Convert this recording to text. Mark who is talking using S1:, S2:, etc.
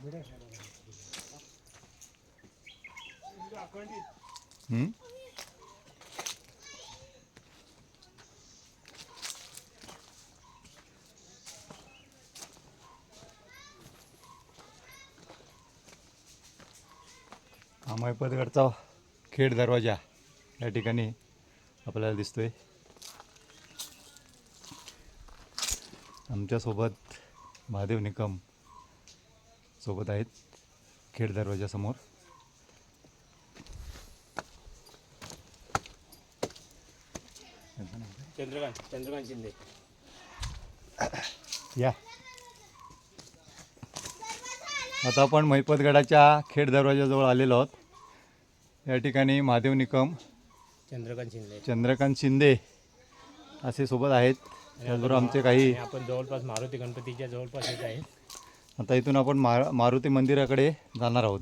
S1: Hmm? हा मैपतगडचा खेड दरवाजा या ठिकाणी आपल्याला दिसतोय आमच्यासोबत महादेव निकम सोबत आहेत खेड दरवाजासमोर
S2: चंद्रकांत चंद्रकांत शिंदे.
S1: या. आता आपण मैपतगडाच्या खेड दरवाजाजवळ आलेलो आहोत. या ठिकाणी महादेव निकम
S2: चंद्रकांत शिंदे.
S1: चंद्रकांत शिंदे असे सोबत आहेत. त्याचबरोबर आमचे काही
S2: आपण जवळपास मारुती गणपतीच्या जवळपास येत आहे
S1: आता इथून आपण मा मारुती मंदिराकडे जाणार आहोत.